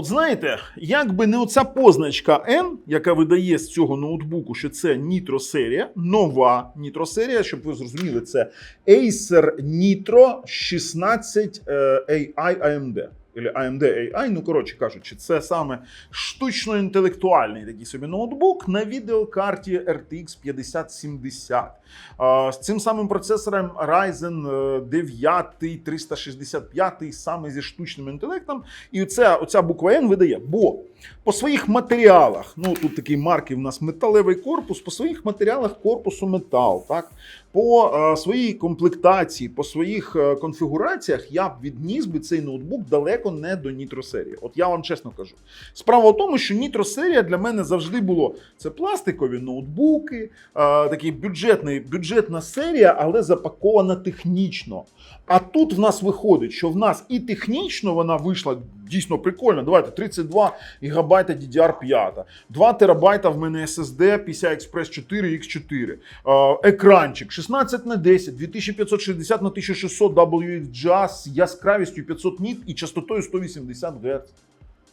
От знаєте, якби не оця позначка N, яка видає з цього ноутбуку, що це Nitro серія, нова Nitro серія, щоб ви зрозуміли, це Acer Nitro 16 е, AI AMD. AMD AI, ну коротше кажучи, це саме штучно-інтелектуальний такий собі ноутбук на відеокарті RTX 5070. З цим самим процесором Ryzen е, 9 365, саме зі штучним інтелектом. І оця, оця буква N видає. Бо по своїх матеріалах, ну тут такий марки в нас металевий корпус, по своїх матеріалах корпусу метал, так? По е, своїй комплектації, по своїх е, конфігураціях я б відніс би цей ноутбук далеко не до Nitro серії. От я вам чесно кажу. Справа в тому, що Nitro серія для мене завжди було це пластикові ноутбуки, е, такий бюджетний, бюджетна серія, але запакована технічно. А тут в нас виходить, що в нас і технічно вона вийшла дійсно прикольно. Давайте 32 гігабайта DDR5, 2 терабайта в мене SSD PCI Express 4 X4, е, екранчик 16 на 10, 2560 на 1600 WHJ з яскравістю 500 ніт і частотою 180 Гц.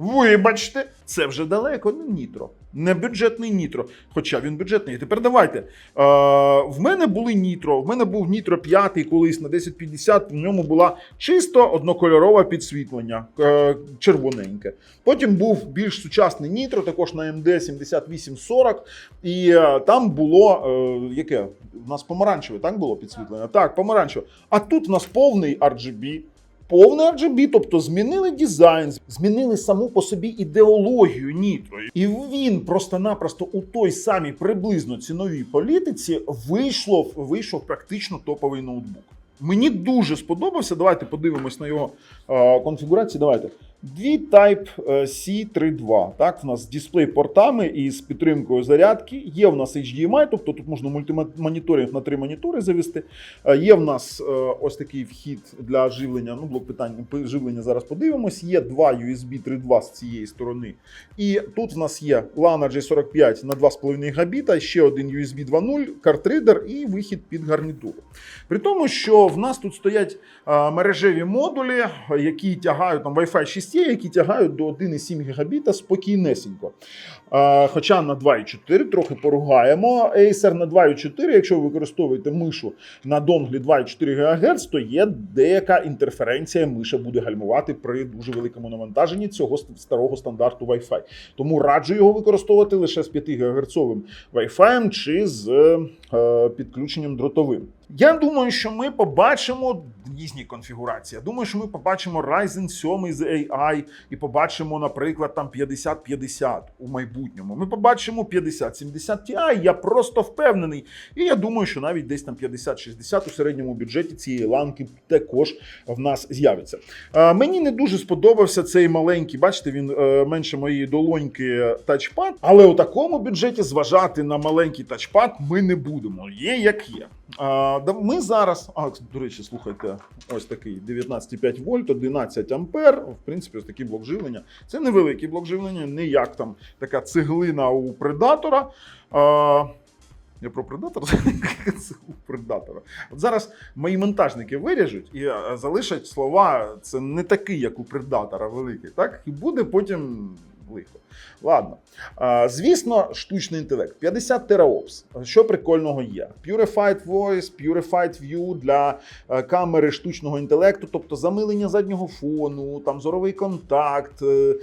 Вибачте, це вже далеко не нітро, не бюджетний нітро. Хоча він бюджетний. Тепер давайте. Е, в мене були нітро. В мене був нітро 5 колись на 1050. В ньому була чисто однокольорове підсвітлення, е, червоненьке. Потім був більш сучасний нітро, також на MD 7840. І е, там було е, яке? У нас помаранчеве, так було підсвітлення? Так, помаранчеве. А тут в нас повний RGB. Повне RGB, тобто змінили дизайн, змінили саму по собі ідеологію Нітро. І він просто-напросто у той самій приблизно ціновій політиці вийшло, вийшов практично топовий ноутбук. Мені дуже сподобався. Давайте подивимось на його конфігурацію. Давайте. Дві Type C 3.2. Так, в нас з дисплей-портами і з підтримкою зарядки. Є в нас HDMI, тобто тут можна мультимоніторинг на три монітори завести. Е, Є в нас е, ось такий вхід для живлення. Ну, блок питань живлення зараз подивимось. Є два USB 3.2 з цієї сторони. І тут в нас є LAN RJ45 на 2,5 габіта, ще один USB 2.0, картридер і вихід під гарнітуру. При тому, що в нас тут стоять е, мережеві модулі, які тягають там Wi-Fi 6 є, які тягають до 1,7 гігабіта спокійнесенько. Е, Хоча на 2,4 трохи поругаємо. Acer на 2,4, якщо ви використовуєте мишу на донглі 2,4 ГГц, то є деяка інтерференція. Миша буде гальмувати при дуже великому навантаженні цього старого стандарту Wi-Fi. Тому раджу його використовувати лише з 5 ГГц Wi-Fi чи з е, підключенням дротовим. Я думаю, що ми побачимо різні конфігурації. Я думаю, що ми побачимо Ryzen 7 з AI і побачимо, наприклад, там 50-50 у майбутньому. Ми побачимо 50-70 Ti, я просто впевнений. І я думаю, що навіть десь там 50-60 у середньому бюджеті цієї ланки також в нас з'явиться. Е, мені не дуже сподобався цей маленький, бачите, він е, менше моєї долоньки тачпад, але у такому бюджеті зважати на маленький тачпад ми не будемо. Є як є. Ми зараз, а, до речі, слухайте, ось такий 19,5 вольт, 11 ампер. В принципі, ось такий блок живлення. Це невеликий блок живлення, не як там така цеглина у предатора. А, я про предатора це у предатора. От зараз мої монтажники виріжуть і залишать слова. Це не такий, як у предатора великий, так? І буде потім лихо. Ладно. Звісно, штучний інтелект. 50 тераопс. Що прикольного є? Purified Voice, Purified View для е, камери штучного інтелекту, тобто замилення заднього фону, там зоровий контакт, е,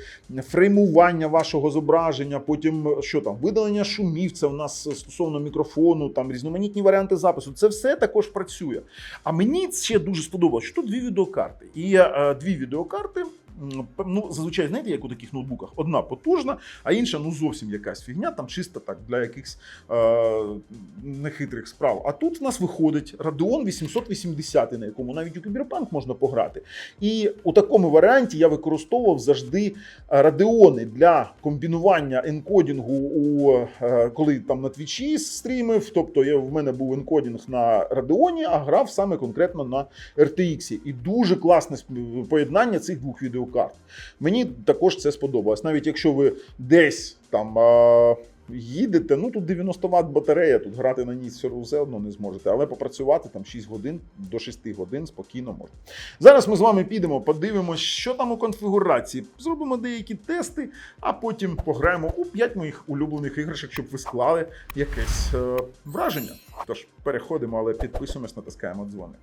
фреймування вашого зображення, потім е, що там, видалення шумів, це в нас стосовно мікрофону, там різноманітні варіанти запису. Це все також працює. А мені ще дуже сподобалось, що тут дві відеокарти. І дві відеокарти. Ну, зазвичай, знаєте, як у таких ноутбуках, одна потужна, а інша ну зовсім якась фігня, там чисто так для якихось е, нехитрих справ. А тут в нас виходить Radeon 880, на якому навіть у Кіберпанк можна пограти. І у такому варіанті я використовував завжди радіони для комбінування енкодінгу, у, е, коли там на твічі стрімив. Тобто я, в мене був енкодінг на Radeon, а грав саме конкретно на RTX. І дуже класне поєднання цих двох відеокарт. Мені також це сподобалось. Навіть якщо ви десь там. їдете, ну тут 90 Вт батарея, тут грати на ній все одно не зможете, але попрацювати там 6 годин до 6 годин спокійно можна. Зараз ми з вами підемо, подивимося, що там у конфігурації. Зробимо деякі тести, а потім пограємо у 5 моїх улюблених іграшок, щоб ви склали якесь е, враження. Тож переходимо, але підписуємось, натискаємо дзвоник.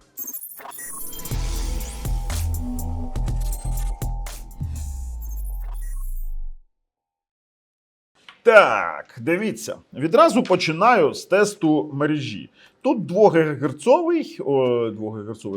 Так, дивіться. Відразу починаю з тесту мережі. Тут 2 ГГц,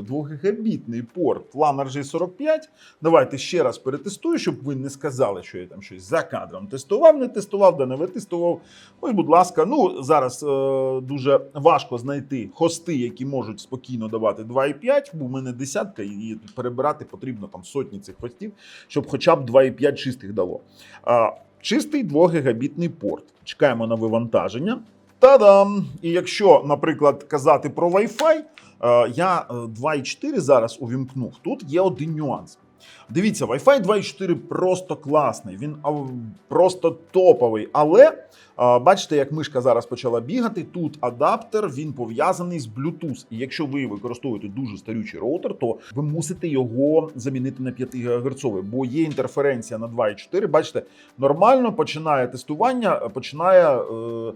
2 гігабітний порт LAN RJ45. Давайте ще раз перетестую, щоб ви не сказали, що я там щось за кадром тестував, не тестував, да не витестував. Ось, будь ласка, ну зараз е, дуже важко знайти хости, які можуть спокійно давати 2,5, бо в мене десятка, і перебирати потрібно там сотні цих хостів, щоб хоча б 2,5 чистих дало. А, чистий 2 гігабітний порт. Чекаємо на вивантаження. Та-дам! І якщо, наприклад, казати про Wi-Fi, е, я е, 2.4 зараз увімкнув. Тут є один нюанс. Дивіться, Wi-Fi 2.4 просто класний, він просто топовий. Але бачите, як мишка зараз почала бігати. Тут адаптер він пов'язаний з Bluetooth. І якщо ви використовуєте дуже старючий роутер, то ви мусите його замінити на 5 ГГц, бо є інтерференція на 2.4. Бачите, нормально починає тестування, починає. Е,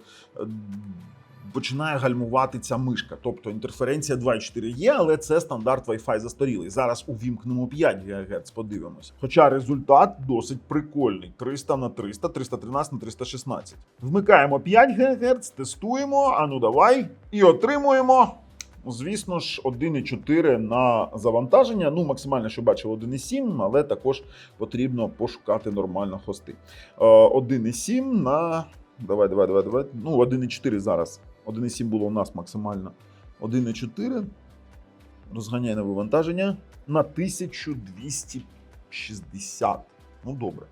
Починає гальмувати ця мишка. Тобто інтерференція 2.4 є, але це стандарт Wi-Fi застарілий. Зараз увімкнемо 5 ГГц, подивимося. Хоча результат досить прикольний: 300 на 300, 313 на 316. Вмикаємо 5 ГГц, тестуємо. А ну давай. І отримуємо. Звісно ж, 1,4 на завантаження. Ну, максимально, що бачив, 1,7, але також потрібно пошукати нормально хости. Е, 1,7 на. Давай, давай, давай, давай. Ну, 1,4 зараз. 1,7 було у нас максимально. 1,4. Розганяє на вивантаження на 1260. Ну, добре.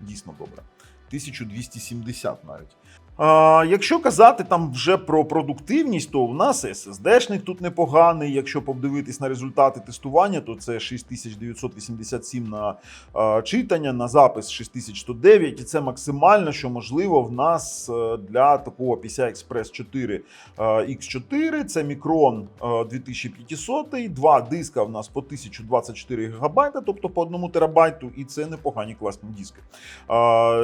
Дійсно добре. 1270 навіть. А, якщо казати там вже про продуктивність, то в нас SSD-шник тут непоганий. Якщо подивитись на результати тестування, то це 6987 на а, читання, на запис 6109. І це максимально, що можливо в нас е, для такого PCI Express 4 е, X4. Це Micron е, 2500, два диска в нас по 1024 ГБ, тобто по 1 терабайту, і це непогані класні диски. Е,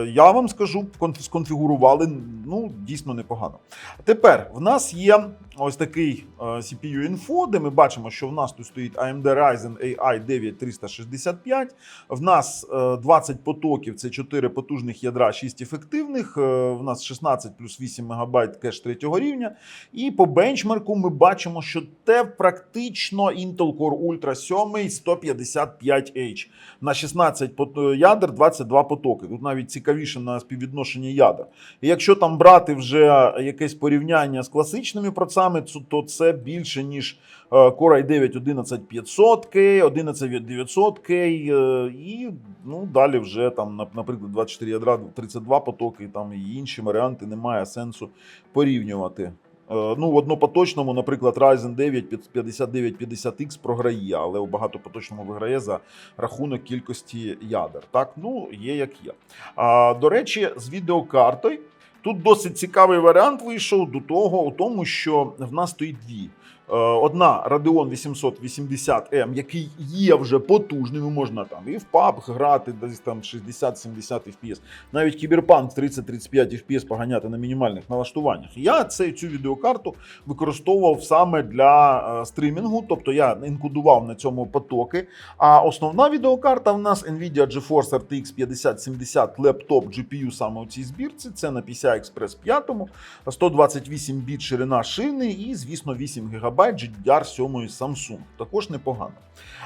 Я вам скажу, кон- сконфігурували ну дійсно непогано. Тепер в нас є ось такий е, CPU Info, де ми бачимо, що в нас тут стоїть AMD Ryzen AI 9365. В нас е, 20 потоків, це 4 потужних ядра, 6 ефективних. Е, В нас 16 плюс 8 МБ кеш третього рівня. І по бенчмарку ми бачимо, що те практично Intel Core Ultra 7 155H. На 16 ядер 22 потоки. Тут навіть цікавіше на співвідношення ядер. І якщо там брати вже якесь порівняння з класичними процесами, цу- то це більше, ніж е, Core i9 11500K, 11900K е, і ну, далі вже там, наприклад, 24 ядра, 32 потоки там і інші варіанти немає сенсу порівнювати. Е, Ну, в однопоточному, наприклад, Ryzen 9 5950X програє, але у багатопоточному виграє за рахунок кількості ядер. Так, ну є як є. А, до речі, з відеокартою тут досить цікавий варіант вийшов до того, у тому, що в нас стоїть дві. Е, Одна Radeon 880M, який є вже потужним, і можна там і в PUBG грати десь там 60-70 FPS. Навіть Cyberpunk 30-35 FPS поганяти на мінімальних налаштуваннях. Я цей, цю відеокарту використовував саме для е, стрімінгу, тобто я інкодував на цьому потоки. А основна відеокарта в нас Nvidia GeForce RTX 5070 лептоп GPU саме у цій збірці. Це на PCI Express 5, 128 біт ширина шини і, звісно, 8 ГБ GDDR 7 Samsung. Також непогано.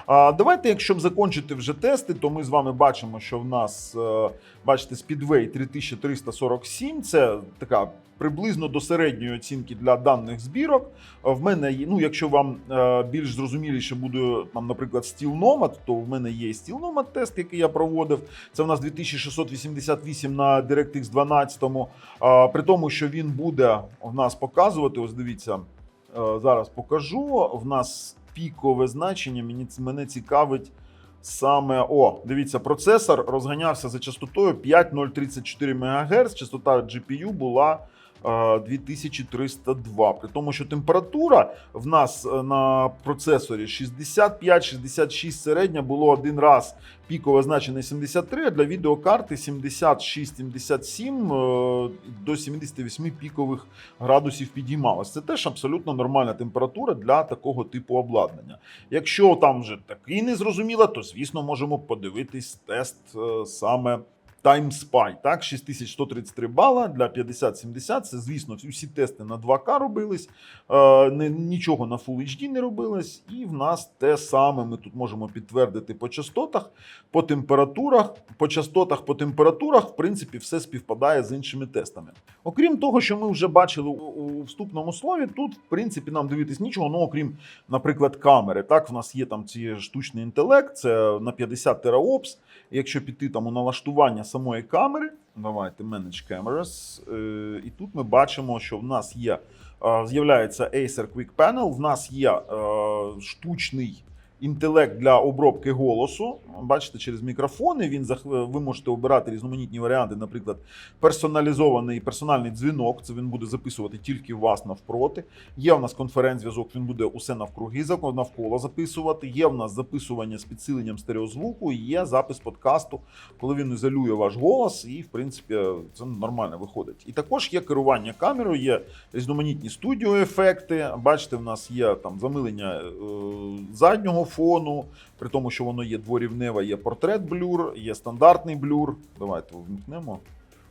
А, давайте, якщо б закінчити вже тести, то ми з вами бачимо, що в нас, е, бачите, Speedway 3347. Це така приблизно до середньої оцінки для даних збірок. В мене ну, якщо вам е, більш зрозуміліше буде, там, наприклад, Steel Nomad, то в мене є Steel Nomad тест, який я проводив. Це в нас 2688 на DirectX 12. Е, При тому, що він буде в нас показувати, ось дивіться, зараз покажу. В нас пікове значення. Мені мене цікавить саме. О, дивіться, процесор розганявся за частотою 5,034 МГц. Частота GPU була е, 2302. При тому, що температура в нас е, на процесорі 65-66 середня було один раз пікове значення 73, а для відеокарти 76-77 е, до 78 пікових градусів підіймалось. Це теж абсолютно нормальна температура для такого типу обладнання. Якщо там вже таки не зрозуміло, то звісно можемо подивитись тест е, саме. Time Spy, так, 6133 бала для 50-70. Це, звісно, усі тести на 2К робились, е, нічого на Full HD не робилось. І в нас те саме ми тут можемо підтвердити по частотах, по температурах. По частотах, по температурах, в принципі, все співпадає з іншими тестами. Окрім того, що ми вже бачили у вступному слові, тут, в принципі, нам дивитись нічого, ну окрім, наприклад, камери. Так, в нас є там ці штучний інтелект, це на 50 тераопс. Якщо піти там у налаштування самої камери, давайте Manage Cameras, е, і тут ми бачимо, що в нас є, е, з'являється Acer Quick Panel, в нас є е, штучний інтелект для обробки голосу. Бачите, через мікрофони він ви можете обирати різноманітні варіанти, наприклад, персоналізований персональний дзвінок. Це він буде записувати тільки вас навпроти. Є в нас конференц-зв'язок, він буде усе навкруги навколо записувати. Є в нас записування з підсиленням стереозвуку, є запис подкасту, коли він ізолює ваш голос, і в принципі це нормально виходить. І також є керування камерою, є різноманітні студіоефекти. Бачите, в нас є там замилення е, заднього фону, при тому, що воно є дворівневе, є портрет блюр, є стандартний блюр. Давайте вмкнемо.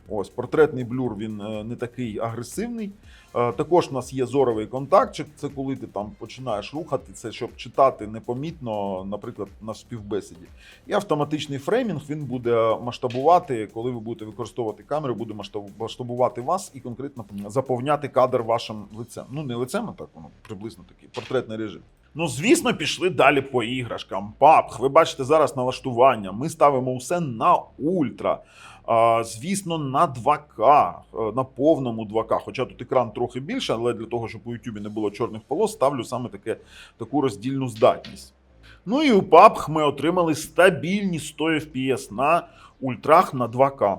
Ось портретний блюр він е, не такий агресивний. Е, Також у нас є зоровий контактчик. Це коли ти там починаєш рухати, це щоб читати непомітно, наприклад, на співбесіді. І автоматичний фреймінг він буде масштабувати, коли ви будете використовувати камеру, буде масштабувати вас і конкретно заповняти кадр вашим лицем. Ну не лицем, а так воно приблизно такий портретний режим. Ну, звісно, пішли далі по іграшкам. PUBG, ви бачите зараз налаштування. Ми ставимо усе на ультра. Звісно, на 2К, е, на повному 2К. Хоча тут екран трохи більше, але для того, щоб у YouTube не було чорних полос, ставлю саме таке, таку роздільну здатність. Ну і у PUBG ми отримали стабільні 100 FPS на ультрах на 2К.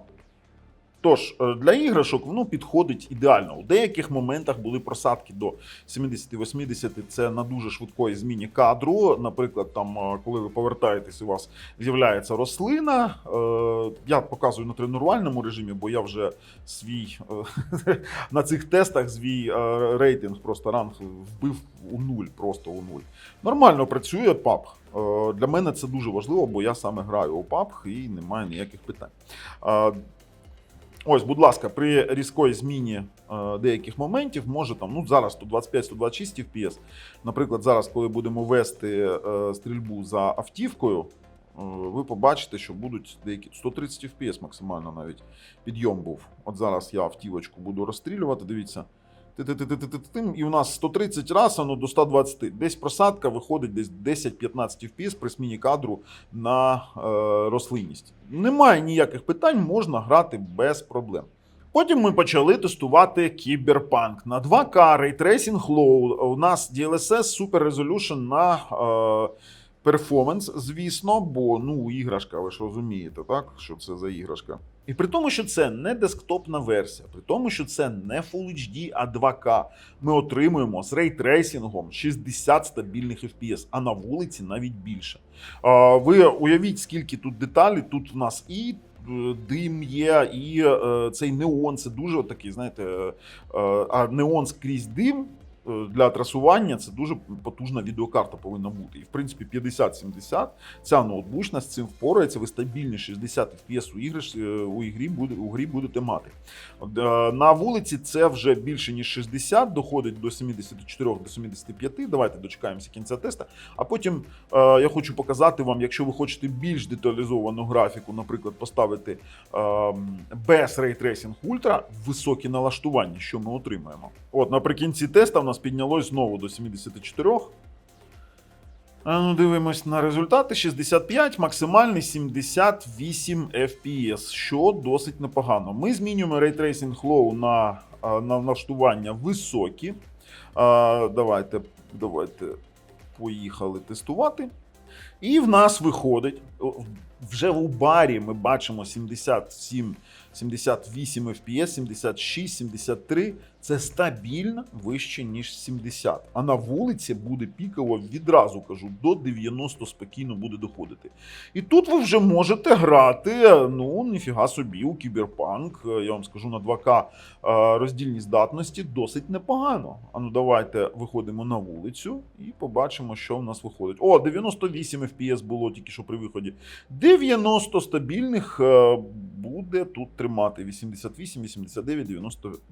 Тож, е, для іграшок воно підходить ідеально. У деяких моментах були просадки до 70-80, це на дуже швидкої зміні кадру. Наприклад, там, е, коли ви повертаєтесь, у вас з'являється рослина. Е, Я показую на тренувальному режимі, бо я вже свій на цих тестах свій рейтинг, просто ранг вбив у нуль, просто у нуль. Нормально працює. Е, Для мене це дуже важливо, бо я саме граю у PUBG і немає ніяких питань. Ось, будь ласка, при різкої зміні е, деяких моментів може там, ну зараз 125-126 FPS. Наприклад, зараз, коли будемо вести е, стрільбу за автівкою, е, ви побачите, що будуть деякі 130 FPS максимально навіть підйом був. От зараз я автівочку буду розстрілювати. Дивіться. І у нас 130 раз, воно до 120. Десь просадка виходить десь 10-15 FPS при зміні кадру на е, рослинність. Немає ніяких питань, можна грати без проблем. Потім ми почали тестувати Кіберпанк на 2К Ray Tracing Low. У нас DLSS Super Resolution на е, перформанс, звісно, бо ну іграшка, ви ж розумієте, так? Що це за іграшка? І при тому, що це не десктопна версія, при тому, що це не Full HD, а 2К, ми отримуємо з рейтрейсінгом 60 стабільних FPS, а на вулиці навіть більше. А, Ви уявіть, скільки тут деталей. Тут в нас і е, дим є, і е, цей неон це дуже такий, знаєте, е, а неон скрізь дим. Е, Для трасування це дуже потужна відеокарта повинна бути. І в принципі 50-70 ця ноутбучна з цим впорається. Ви стабільні 60 FPS у іграш е, у ігрі буде у грі будете мати. Е, На вулиці це вже більше ніж 60, доходить до 74 до 75. Давайте дочекаємося кінця теста. А потім е, я хочу показати вам, якщо ви хочете більш деталізовану графіку, наприклад, поставити е, без Tracing Ultra високі налаштування, що ми отримаємо. От наприкінці теста в нас піднялось знову до 74. А ну, дивимось на результати: 65, максимальний 78 FPS, що досить непогано. Ми змінюємо Tracing Low на, на налаштування високі. Давайте, давайте поїхали тестувати. І в нас виходить вже у барі ми бачимо 77, 78 FPS, 76, 73. Це стабільно вище, ніж 70. А на вулиці буде піково, відразу кажу, до 90 спокійно буде доходити. І тут ви вже можете грати, ну, ніфіга собі, у кіберпанк. Я вам скажу на 2К е, роздільні здатності досить непогано. А ну давайте виходимо на вулицю і побачимо, що в нас виходить. О, 98 FPS було тільки що при виході. 90 стабільних е, буде тут тримати. 88, 89, 96,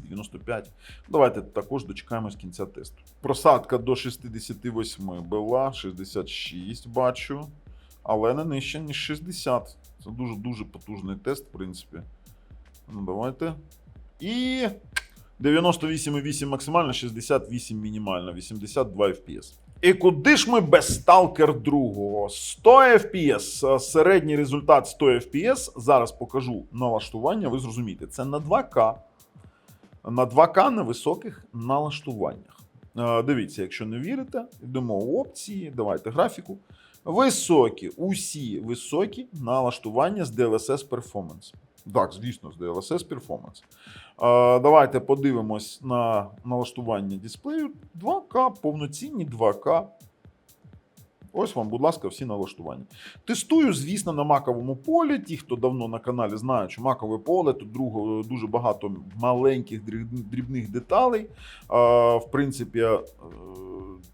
95. Давайте також дочекаємось кінця тесту. Просадка до 68 була, 66 бачу, але не нижче, ніж 60. Це дуже-дуже потужний тест, в принципі. Ну, давайте. І 98,8 максимально, 68 мінімально, 82 FPS. І куди ж ми без Stalker 2? 100 FPS, середній результат 100 FPS. Зараз покажу налаштування, ви зрозумієте, це на 2К. На 2К на високих налаштуваннях. Е, Дивіться, якщо не вірите, йдемо в опції, давайте графіку. Високі, усі високі налаштування з DLSS Performance. Так, звісно, з DLSS Performance. Е, Давайте подивимось на налаштування дисплею. 2К, повноцінні 2К. Ось вам, будь ласка, всі налаштування. Тестую, звісно, на маковому полі. Ті, хто давно на каналі знають, що макове поле, тут дуже багато маленьких дрібних деталей. Е, В принципі, е,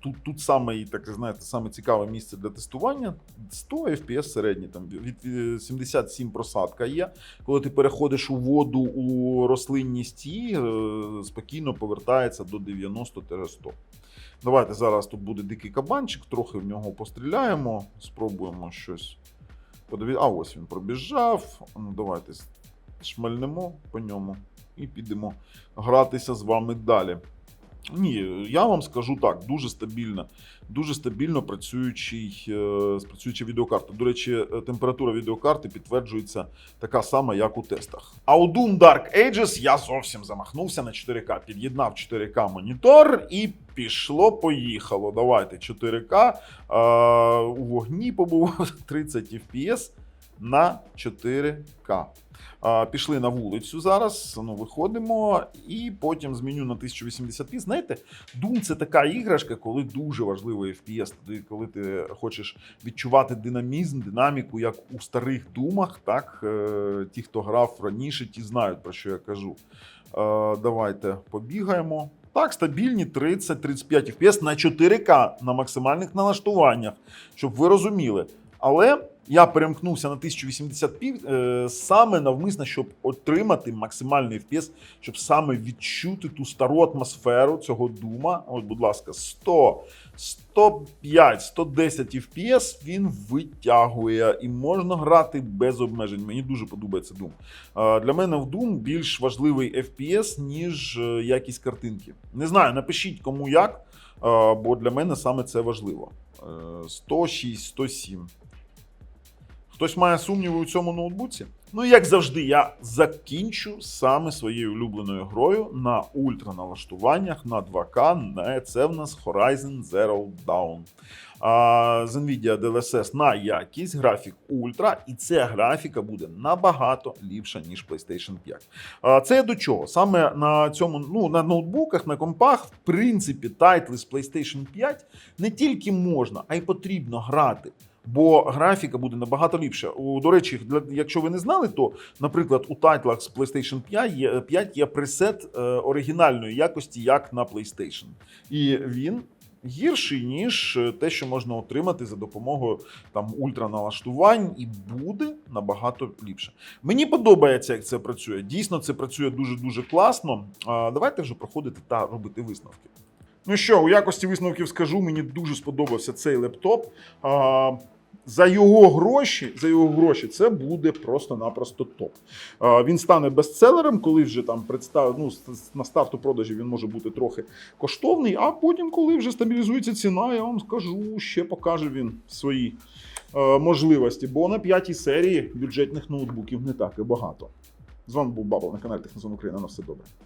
тут, тут саме і таке, знаєте, саме цікаве місце для тестування. 100 FPS середній, там від від 77 просадка є. Коли ти переходиш у воду у рослинність, е, спокійно повертається до 90-100. Давайте зараз тут буде дикий кабанчик, трохи в нього постріляємо, спробуємо щось. Подиві... А ось він пробіжав. Ну, давайте шмальнемо по ньому і підемо гратися з вами далі. Ні, я вам скажу так, дуже стабільно, дуже стабільно працюючий, е, працююча відеокарта. До речі, е, температура відеокарти підтверджується така сама, як у тестах. А у Doom Dark Ages я зовсім замахнувся на 4К. Під'єднав 4К монітор і пішло, поїхало. Давайте 4К. Е, у вогні побував 30 FPS на 4К. Пішли на вулицю зараз. Ну, виходимо, і потім зміню на 1080p. Знаєте, Doom це така іграшка, коли дуже важливий FPS. Коли ти хочеш відчувати динамізм, динаміку, як у старих думах, так е, ті, хто грав раніше, ті знають про що я кажу. Е, Давайте побігаємо. Так, стабільні 30-35 FPS на 4К на максимальних налаштуваннях, щоб ви розуміли. Але я перемкнувся на 1080p е, саме навмисно, щоб отримати максимальний FPS, щоб саме відчути ту стару атмосферу цього дума. От, будь ласка, 100, 105, 110 FPS він витягує і можна грати без обмежень. Мені дуже подобається Doom. Е, Для мене в Doom більш важливий FPS, ніж е, якість картинки. Не знаю, напишіть кому як, бо для мене саме це важливо. Е, 106, 107. Хтось має сумніви у цьому ноутбуці? Ну, і як завжди, я закінчу саме своєю улюбленою грою на ультраналаштуваннях на 2К. На- Це в нас Horizon Zero Dawn. А, з Nvidia DLSS на якість, графік ультра, і ця графіка буде набагато ліпша, ніж PlayStation 5. А, це до чого? Саме на цьому, ну, на ноутбуках, на компах, в принципі, тайтли з PlayStation 5 не тільки можна, а й потрібно грати. Бо графіка буде набагато ліпша. До речі, для, якщо ви не знали, то, наприклад, у тайтлах з PlayStation 5 є, 5 є пресет е, оригінальної якості, як на PlayStation. І він гірший, ніж е, те, що можна отримати за допомогою там ультраналаштувань, і буде набагато ліпше. Мені подобається, як це працює. Дійсно, це працює дуже-дуже класно. А, давайте вже проходити та робити висновки. Ну що, у якості висновків скажу, мені дуже сподобався цей лептоп. А, за його гроші, за його гроші, це буде просто-напросто топ. Він стане бестселером, коли вже там представ... ну, на старту продажі він може бути трохи коштовний, а потім, коли вже стабілізується ціна, я вам скажу, ще покаже він свої можливості. Бо на п'ятій серії бюджетних ноутбуків не так і багато. З вами був Бабл на каналі Технозон Україна. На все добре.